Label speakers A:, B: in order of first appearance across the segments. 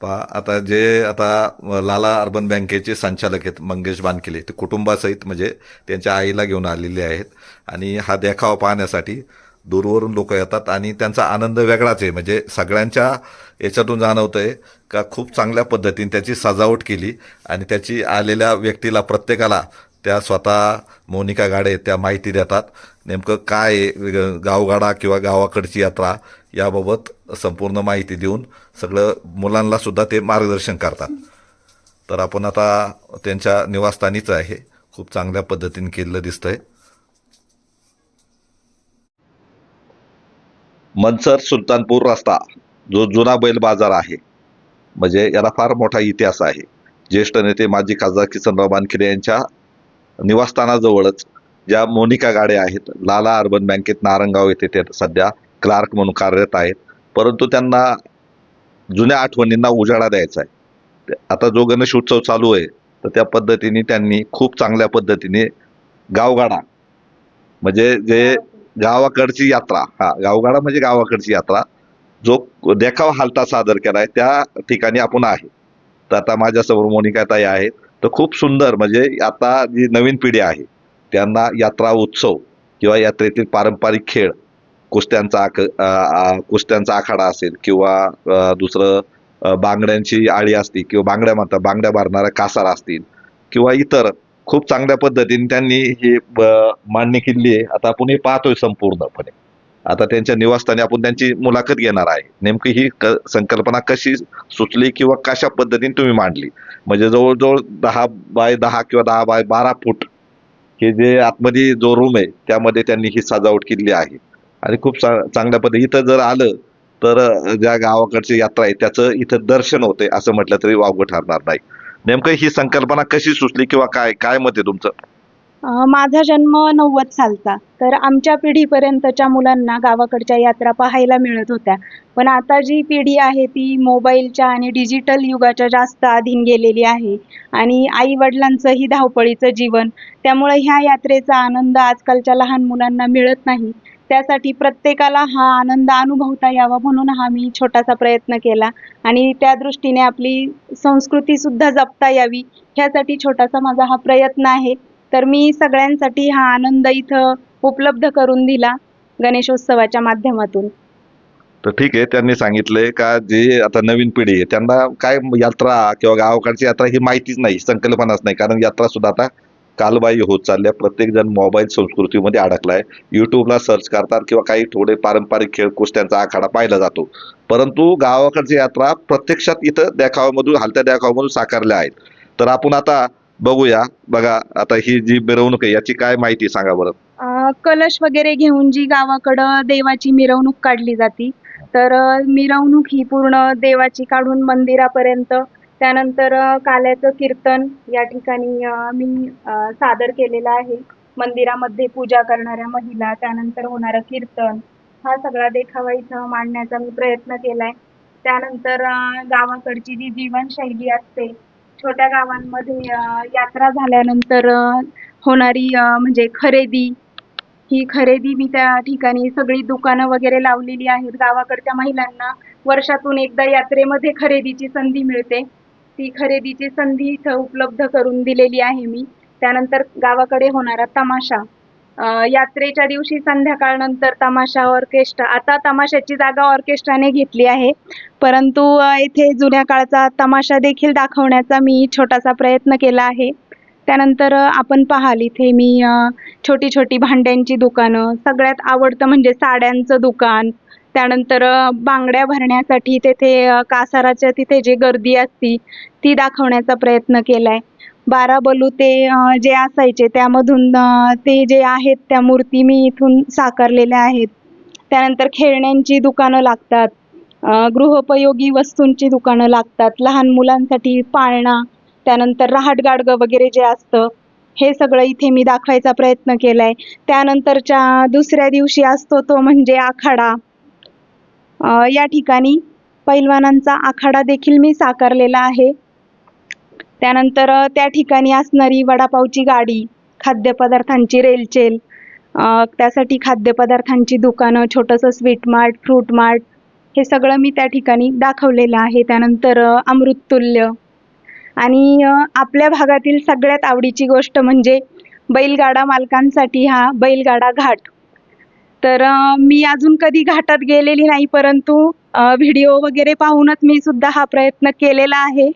A: पहा आता जे आता लाला अर्बन बँकेचे संचालक आहेत मंगेश बानकिले ते कुटुंबासहित म्हणजे त्यांच्या आईला घेऊन आलेले आहेत. आणि हा देखावा पाहण्यासाठी दूरवरून लोक येतात आणि त्यांचा आनंद वेगळाच आहे. म्हणजे सगळ्यांच्या याच्यातून जाणवतंय का खूप चांगल्या पद्धतीने त्याची सजावट केली आणि त्याची आलेल्या व्यक्तीला प्रत्येकाला त्या स्वतः मोनिका गाडे त्या माहिती देतात. नेमकं काय आहे, गावगाडा किंवा गावाकडची यात्रा याबाबत संपूर्ण माहिती देऊन सगळं मुलांना सुद्धा ते मार्गदर्शन करतात. तर आपण आता त्यांच्या निवासस्थानीच आहे. खूप चांगल्या पद्धतीने केलेलं दिसतंय. मनसर सुलतानपूर रस्ता जो जुना बैल बाजार आहे म्हणजे याला फार मोठा इतिहास आहे. ज्येष्ठ नेते माजी खासदार किसनराव बानखिरे यांच्या निवासस्थानाजवळच ज्या मोनिका गाड्या आहेत लाला अर्बन बँकेत नारंगाव येथे ते सध्या क्लार्क म्हणून कार्यरत आहेत. परंतु त्यांना जुन्या आठवणींना उजाळा द्यायचा आहे. आता जो गणेश उत्सव चालू आहे तर त्या पद्धतीने त्यांनी खूप चांगल्या पद्धतीने गावगाडा म्हणजे जे गावाकडची यात्रा हा गावगाडा म्हणजे गावाकडची यात्रा जो देखावा हालता सादर केलाय त्या ठिकाणी आपण आहे. तर आता माझ्यासमोर मोनिका ताई आहेत तर खूप सुंदर म्हणजे आता जी नवीन पिढी आहे त्यांना यात्रा उत्सव किंवा यात्रेतील पारंपरिक खेळ कुस्त्यांचा आक कुस्त्यांचा आखाडा असेल किंवा दुसरं बांगड्यांची आळी असती किंवा बांगड्या म्हणतात बांगड्या भरणाऱ्या कासार असतील किंवा इतर खूप चांगल्या पद्धतीने त्यांनी हे ब- मांडणी केली आहे. आता आपण हे पाहतोय संपूर्णपणे. आता त्यांच्या निवासस्थानी आपण त्यांची मुलाखत घेणार आहे. नेमकी ही क संकल्पना कशी सुचली किंवा कशा पद्धतीने तुम्ही मांडली? म्हणजे जवळजवळ दहा बाय दहा किंवा दहा बाय बारा फूट हे जे आतमध्ये जो रूम आहे त्यामध्ये त्यांनी ही सजावट केली आहे. आणि खूप चांगल्या पद्धती इथं जर आलं तर ज्या गावाकडची यात्रा आहे त्याचं इथं दर्शन होते असं म्हटलं तरी वावगं ठरणार नाही. नेमकं ही संकल्पना कशी सुचली किंवा काय काय मत आहे तुमचं?
B: माझा जन्म नव्वद सालचा. तर आमच्या पिढीपर्यंतच्या मुलांना गावाकडच्या यात्रा पाहायला मिळत होत्या. पण आता जी पिढी आहे ती मोबाईलच्या आणि डिजिटल युगाच्या जास्त अधीन गेलेली आहे. आणि आई वडिलांचंही धावपळीचं जीवन. त्यामुळे ह्या यात्रेचा आनंद आजकालच्या लहान मुलांना मिळत नाही. त्यासाठी प्रत्येकाला हा आनंद अनुभवता यावा म्हणून हा मी छोटासा प्रयत्न केला. आणि त्या दृष्टीने आपली संस्कृती सुद्धा जपता यावी ह्यासाठी छोटासा माझा हा प्रयत्न आहे. तर मी सगळ्यांसाठी हा आनंद इथं उपलब्ध करून दिला गणेशोत्सवाच्या माध्यमातून.
A: तर ठीक आहे त्यांनी सांगितलंय का जे आता नवीन पिढी आहे त्यांना काय यात्रा किंवा गावाकडची यात्रा ही माहितीच नाही संकल्पनाच नाही कारण यात्रा सुद्धा आता कालबाह्य होत चालल्या. प्रत्येक जण मोबाईल संस्कृतीमध्ये अडकलाय. युट्यूबला सर्च करतात किंवा काही थोडे पारंपरिक खेळ कुस्त्यांचा आखाडा पाहिला जातो. परंतु गावाकडची यात्रा प्रत्यक्षात इथं देखावामधून हलत्या देखावामधून साकारल्या आहेत. तर आपण आता बघूया. बघा आता ही जी मिरवणूक आहे याची काय माहिती सांगा बरं.
B: कलश वगैरे घेऊन जी गावाकडं देवाची मिरवणूक काढली जाती तर मिरवणूक ही पूर्ण देवाची काढून मंदिरापर्यंत त्यानंतर काल्याचं कीर्तन या ठिकाणी मी सादर केलेलं आहे. मंदिरामध्ये पूजा करणाऱ्या महिला त्यानंतर होणारं कीर्तन. हा सगळा देखावा इथं मांडण्याचा मी प्रयत्न केलाय. त्यानंतर गावाकडची जी जीवनशैली असते छोट्या गावांमध्ये यात्रा झाल्यानंतर होणारी म्हणजे खरेदी ही खरेदी मी त्या ठिकाणी सगळी दुकानं वगैरे लावलेली आहेत. गावाकडच्या महिलांना वर्षातून एकदा यात्रेमध्ये खरेदीची संधी मिळते. ती खरेदीची संधी इथं उपलब्ध करून दिलेली आहे मी. त्यानंतर गावाकडे होणारा तमाशा. यात्रेच्या दिवशी संध्याकाळनंतर तमाशा ऑर्केस्ट्रा आता तमाशाची जागा ऑर्केस्ट्राने घेतली आहे. परंतु इथे येथे जुन्या काळचा तमाशा देखील दाखवण्याचा मी छोटासा प्रयत्न केला आहे. त्यानंतर आपण पाहाल इथे मी छोटी छोटी भांड्यांची दुकानं सगळ्यात आवडतं म्हणजे साड्यांचं दुकान. त्यानंतर बांगड्या भरण्यासाठी तेथे कासाराच्या तिथे जे गर्दी असती ती दाखवण्याचा प्रयत्न केलाय. बारा बलुते ते जे असायचे त्यामधून ते जे आहेत त्या मूर्ती मी इथून साकारलेल्या आहेत. त्यानंतर खेळण्यांची दुकानं लागतात. गृहोपयोगी वस्तूंची दुकानं लागतात. लहान मुलांसाठी पाळणा त्यानंतर रहाट गाडगं वगैरे जे असतं हे सगळं इथे मी दाखवायचा प्रयत्न केलाय. त्यानंतरच्या दुसऱ्या दिवशी असतो तो म्हणजे आखाडा. या ठिकाणी पैलवानांचा आखाडा देखील मी साकारलेला आहे. त्यानंतर त्या ठिकाणी असणारी वडापावची गाडी खाद्यपदार्थांची रेलचेल त्यासाठी खाद्यपदार्थांची दुकानं छोटंसं स्वीट मार्ट फ्रूट मार्ट हे सगळं मी त्या ठिकाणी दाखवलेलं आहे. त्यानंतर अमृततुल्य. आणि आपल्या भागातील सगळ्यात आवडीची गोष्ट म्हणजे बैलगाडा मालकांसाठी हा बैलगाडा घाट. तर मी अजून कधी घाटात गेलेली नाही परंतु व्हिडिओ वगैरे पाहूनच मी सुद्धा हा प्रयत्न केलेला आहे.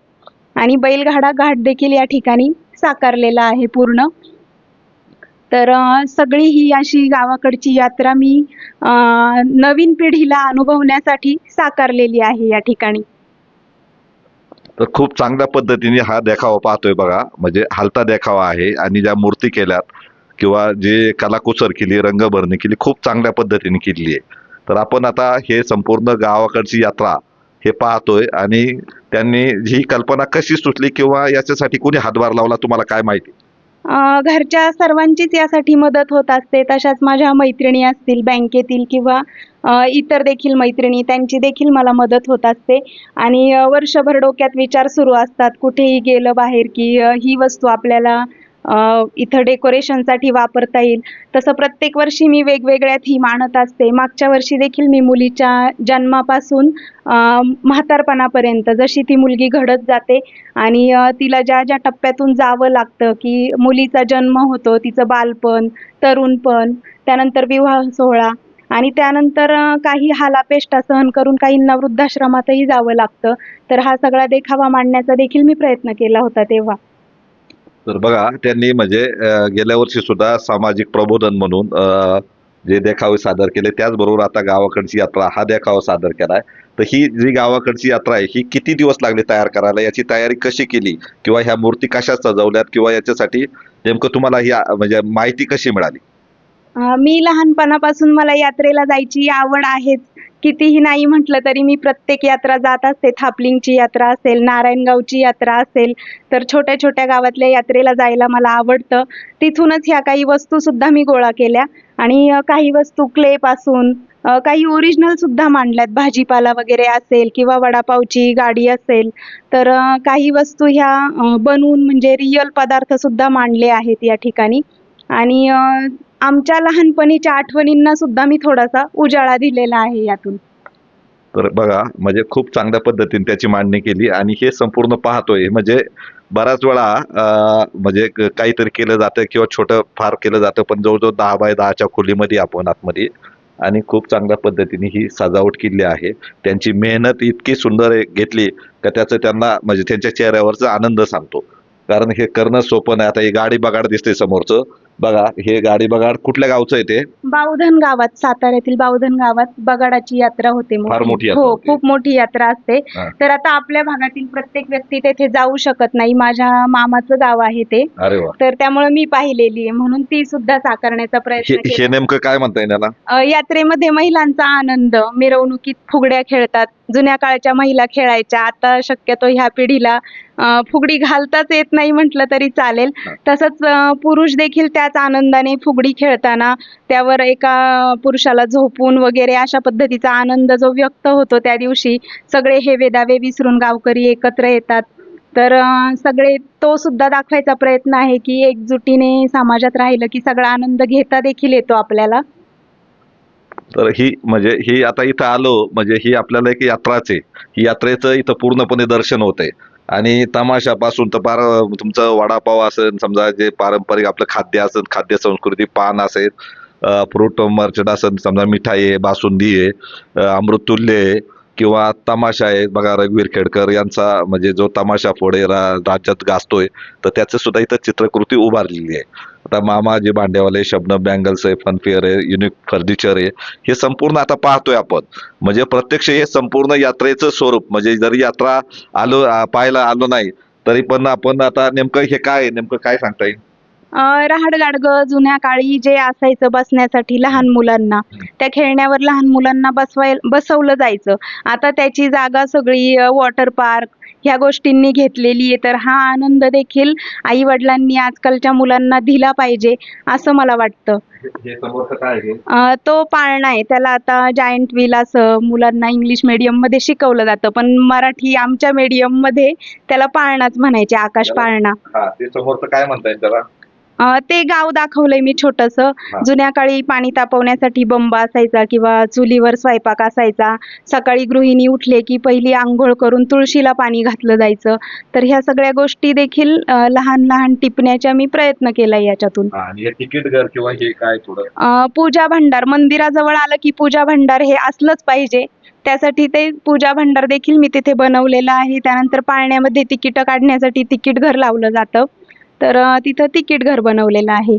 B: आणि बैलगाडा घाट देखील या ठिकाणी साकारलेला आहे पूर्ण. तर सगळी ही अशी गावाकडची यात्रा मी नवीन पिढीला अनुभवण्यासाठी साकारलेली आहे या ठिकाणी.
A: तर खूप चांगल्या पद्धतीने हा देखावा पाहतोय बघा. म्हणजे हालता देखावा आहे आणि ज्या मूर्ती केल्यात किंवा जे कलाकुसर केली रंगभरणी केली खूप चांगल्या पद्धतीने केली आहे. तर आपण आता हे संपूर्ण गावाकडची यात्रा हे पाहतोय आणि त्यांनी ही कल्पना कशी सुचली किंवा याच्यासाठी कोणी हातभार लावला तुम्हाला काय माहिती?
B: घरच्या सर्वांचीच यासाठी मदत होत असते. तशाच माझ्या मैत्रिणी असतील बँकेतील किंवा इतर देखील मैत्रिणी त्यांची देखील मला मदत होत असते. आणि वर्षभर डोक्यात विचार सुरू असतात कुठेही गेलं बाहेर की ही वस्तू आपल्याला इथं डेकोरेशनसाठी वापरता येईल. तसं प्रत्येक वर्षी मी वेगवेगळ्या थीम आणत असते. मागच्या वर्षी देखील मी मुलीच्या जन्मापासून म्हातारपणापर्यंत जशी ती मुलगी घडत जाते आणि तिला ज्या ज्या टप्प्यातून जावं लागतं की मुलीचा जन्म होतो तिचं बालपण तरुणपण त्यानंतर विवाह सोहळा आणि त्यानंतर काही हालापेष्टा सहन करून काहींना वृद्धाश्रमातही जावं लागतं. तर हा सगळा देखावा मांडण्याचा देखील मी प्रयत्न केला होता तेव्हा.
A: तर बघा त्यांनी म्हणजे गेल्या वर्षी सुद्धा सामाजिक प्रबोधन म्हणून जे देखावे सादर केले त्याचबरोबर आता गावाकडची यात्रा हा देखावा सादर केलाय. तर ही जी गावाकडची यात्रा आहे ही किती दिवस लागले तयार करायला? याची तयारी कशी केली? किंवा ह्या मूर्ती कशा सजवल्यात? किंवा याच्यासाठी नेमकं तुम्हाला ही म्हणजे माहिती कशी मिळाली?
B: मी लहानपणापासून मला यात्रेला जायची आवड आहेच कितीही नाही म्हटलं तरी मी प्रत्येक यात्रा जात असते. थापलिंगची यात्रा असेल नारायणगावची यात्रा असेल तर छोट्या छोट्या गावातल्या यात्रेला जायला मला आवडतं. तिथूनच ह्या काही वस्तूसुद्धा मी गोळा केल्या. आणि काही वस्तू क्लेपासून काही ओरिजिनलसुद्धा मांडल्यात. भाजीपाला वगैरे असेल किंवा वडापावची गाडी असेल तर काही वस्तू ह्या बनवून म्हणजे रिअल पदार्थसुद्धा मांडले आहेत या ठिकाणी. आणि आमच्या लहानपणीच्या आठवणींना सुद्धा मी थोडासा उजाळा दिलेला आहे यातून.
A: तर बघा म्हणजे खूप चांगल्या पद्धतीने त्याची मांडणी केली आणि हे संपूर्ण पाहतोय. म्हणजे बऱ्याच वेळा म्हणजे काहीतरी केलं जातं किंवा छोटं फार केलं जातं पण जवळजवळ दहा बाय दहाच्या खोलीमध्ये आपण आतमध्ये आणि खूप चांगल्या पद्धतीने ही सजावट केली आहे. त्यांची मेहनत इतकी सुंदर घेतली का त्याचं त्यांना म्हणजे त्यांच्या चेहऱ्यावरचा आनंद सांगतो. कारण हे करणं सोपं नाही. आता ही गाडी बगाड दिसते समोरचं. बघा हे गाडी बगाड कुठल्या गावचं आहे ते?
B: बावधन गावात साताऱ्यातील बावधन गावात बगाडाची यात्रा होते
A: फार मोठी यात्रा
B: हो
A: होते.
B: खूप मोठी यात्रा असते.
A: हा.
B: तर आता आपल्या भागातील प्रत्येक व्यक्ती तेथे जाऊ शकत नाही. माझ्या मामाचं गाव आहे ते.
A: अरे वा.
B: तर त्यामुळे मी पाहिलेली आहे. म्हणून ती सुद्धा साकारण्याचा प्रयत्न
A: हे हे
B: केला.
A: नेमकं काय म्हणता येईल याला
B: अ, यात्रेमध्ये महिलांचा आनंद. मिरवणुकीत फुगड्या खेळतात. जुन्या काळच्या महिला खेळायच्या. आता शक्यतो ह्या पिढीला अ, फुगडी घालताच येत नाही म्हटलं तरी चालेल.
A: हा.
B: तसंच अ, पुरुष देखील त्याच आनंदाने फुगडी खेळताना त्यावर एका पुरुषाला झोपून वगैरे अशा पद्धतीचा आनंद जो व्यक्त होतो त्या दिवशी सगळे हे वेदावे विसरून गावकरी एकत्र येतात. तर सगळे तो सुद्धा दाखवायचा प्रयत्न आहे की एकजुटीने समाजात राहिलं की सगळा आनंद घेता देखील येतो आपल्याला.
A: तर ही म्हणजे ही आता इथं आलो म्हणजे ही आपल्याला एक यात्राच आहे. ही यात्रेचं इथं पूर्णपणे दर्शन होतंय. आणि तमाशापासून तर पार तुमचं वडापाव असेल समजा जे पारंपरिक आपलं खाद्य असेल खाद्य संस्कृती पान असेल फ्रूट मर्चंट असेल समजा मिठाई आहे बासुंदी आहे अमृततुल्य आहे किंवा तमाशा आहे बघा रघुवीर खेडकर यांचा म्हणजे जो तमाशा पुढे रा- राज्यात गाजतोय तर त्याचं सुद्धा इथं चित्रकृती उभारलेली आहे आता मामाजी भांडेवाले भांड्यावाले शबनम बँगल्स आहे फनफेअर आहे युनिक फर्निचर आहे हे संपूर्ण आता पाहतोय आपण म्हणजे प्रत्यक्ष हे संपूर्ण यात्रेचं स्वरूप म्हणजे जरी यात्रा आलो पाहायला आलो नाही तरी पण आपण आता नेमकं हे काय आहे? नेमकं काय सांगता येईल
B: रहाड गाडगं जुन्या काळी जे असायचं बसण्यासाठी लहान मुलांना त्या खेळण्यावर लहान मुलांना बसवाय बसवलं जायचं. आता त्याची जागा सगळी वॉटर पार्क ह्या गोष्टींनी घेतलेली आहे. तर हा आनंद देखील आई वडिलांनी आजकालच्या मुलांना दिला पाहिजे असं मला वाटतं. तो पाळणा आहे. त्याला आता जायंट व्हील असं मुलांना इंग्लिश medium मध्ये शिकवलं जातं. पण मराठी आमच्या medium मध्ये त्याला पाळणाच म्हणायचे आकाश पाळणा.
A: काय म्हणता येईल त्याला?
B: ते गाव दाखवलंय मी छोटस. जुन्या काळी पाणी तापवण्यासाठी बंब असायचा किंवा चुलीवर स्वयंपाक असायचा. सकाळी गृहिणी उठले की पहिली आंघोळ करून तुळशीला पाणी घातलं जायचं. तर ह्या सगळ्या गोष्टी देखील लहान लहान टिपण्याचा मी प्रयत्न केलाय याच्यातून. पूजा भंडार. मंदिराजवळ आलं की पूजा भंडार हे असलंच पाहिजे. त्यासाठी ते पूजा भंडार देखील मी तिथे बनवलेलं आहे. त्यानंतर पाळण्यामध्ये तिकीट काढण्यासाठी तिकीट घर लावलं जातं. तर तिथं तिकीट घर बनवलेलं आहे.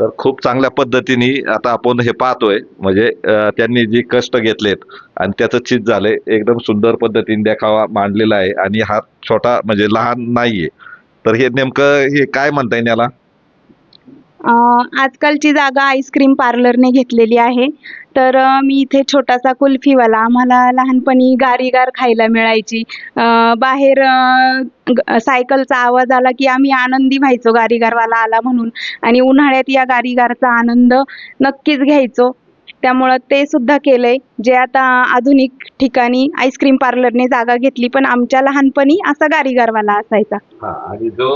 A: तर खूप चांगल्या पद्धतीने आता आपण हे पाहतोय. म्हणजे त्यांनी जी कष्ट घेतलेत आणि त्याचं चित झालंय. एकदम सुंदर पद्धतीने देखावा मांडलेला आहे आणि हा छोटा म्हणजे लहान नाहीये. तर हे नेमकं हे काय म्हणता येईल याला
B: आजकालची जागा आईस्क्रीम पार्लरने घेतलेली आहे. तर मी इथे छोटासा कुल्फीवाला. आम्हाला लहानपणी गारीगार खायला मिळायची. बाहेर सायकलचा आवाज आला की आम्ही आनंदी व्हायचो गारीगारवाला आला म्हणून. आणि उन्हाळ्यात या गारीगारचा आनंद नक्कीच घ्यायचो. त्यामुळं ते सुद्धा केलंय. जे आता आधुनिक ठिकाणी आईस्क्रीम पार्लरने जागा घेतली पण आमच्या लहानपणी असा गारीगारवाला असायचा.
A: आणि जो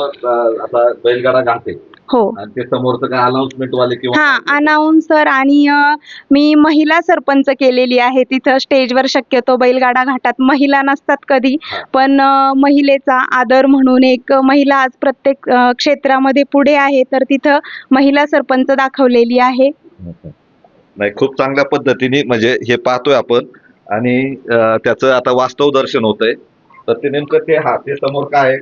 A: आता बैलगाडा गाते
B: हो.
A: आणि ते समोरचं काय अनाउन्समेंट वाले
B: हा अनाउन्सर आणि अ, मी महिला सरपंच केलेली आहे. तिथं स्टेजवर शक्यतो बैलगाडा घाटात महिला नसतात कधी
A: हा.
B: पण अ, महिलेचा आदर म्हणून एक महिला आज प्रत्येक अ, क्षेत्रामध्ये पुढे आहे तर तिथं महिला सरपंच दाखवलेली आहे.
A: नाही खूप चांगल्या पद्धतीने म्हणजे हे पाहतोय आपण. आणि अं, त्याचं आता वास्तव दर्शन होतंय. तर ते नेमकं ते हा ते समोर काय आहे?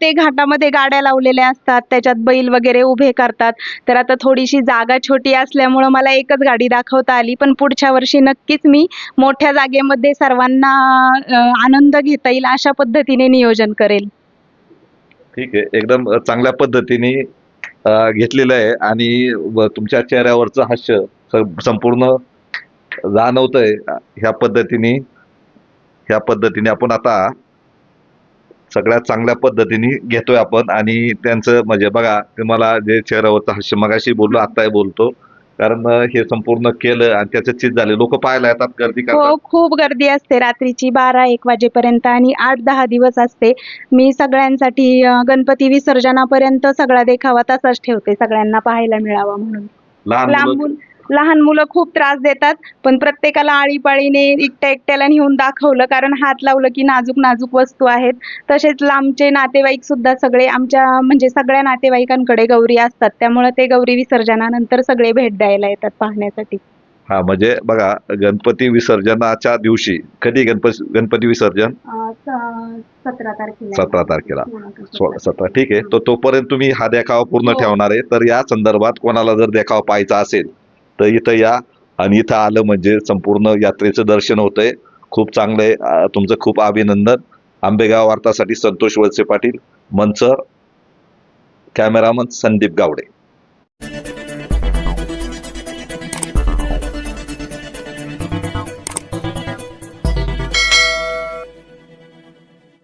B: ते घाटामध्ये गाड्या लावलेल्या असतात त्याच्यात बैल वगैरे उभे करतात. तर आता थोडीशी जागा छोटी असल्यामुळं मला एकच गाडी दाखवता आली पण पुढच्या वर्षी नक्कीच मी मोठ्या जागेमध्ये सर्वांना आनंद घेता येईल अशा पद्धतीने नियोजन करेल.
A: ठीक आहे. एकदम चांगल्या पद्धतीने घेतलेलं आहे आणि तुमच्या चेहऱ्यावरचं हास्य संपूर्ण जाणवतंय. ह्या पद्धतीने ह्या पद्धतीने आपण आता सगळ्यात चांगल्या पद्धतीने घेतोय आपण. आणि त्यांचं म्हणजे बघा तुम्हाला जे चेहऱ्यावरचं हास्य मगाशी बोललो आत्ताही बोलतो. कारण हे संपूर्ण केलं आणि त्याचं चित झाले. लोक पाहायला येतात गर्दी
B: हो खूप गर्दी असते. रात्रीची बारा एक वाजेपर्यंत आणि आठ दहा दिवस असते. मी सगळ्यांसाठी गणपती विसर्जनापर्यंत सगळा देखावा तसाच ठेवते सगळ्यांना पाहायला मिळावा म्हणून.
A: लहान
B: लांबून लहान मुलं खूप त्रास देतात पण प्रत्येकाला आळीपाळीने एकट्या एकट्याला नेऊन दाखवलं कारण हात लावलं की नाजूक नाजूक वस्तू आहेत. तसेच लांबचे नातेवाईक सुद्धा सगळे आमच्या म्हणजे सगळ्या नातेवाईकांकडे गौरी असतात. त्यामुळे ते गौरी विसर्जनानंतर सगळे भेट द्यायला येतात पाहण्यासाठी.
A: हा म्हणजे बघा गणपती विसर्जनाच्या दिवशी कधी गणपती गणपती विसर्जन?
B: सतरा तारखेला.
A: सतरा तारखेला. सोळा सतरा ठीक आहे. तर तोपर्यंत तुम्ही हा देखावा पूर्ण
B: हो.
A: ठेवणार आहे. तर या संदर्भात कोणाला जर देखावा पाहायचा असेल तर इथं या. आणि इथं आलं म्हणजे संपूर्ण यात्रेचं दर्शन होतंय. खूप चांगलं आहे. तुमचं खूप अभिनंदन. आंबेगाव वार्तासाठी संतोष वळसे पाटील. मनसर कॅमेरामन संदीप गावडे.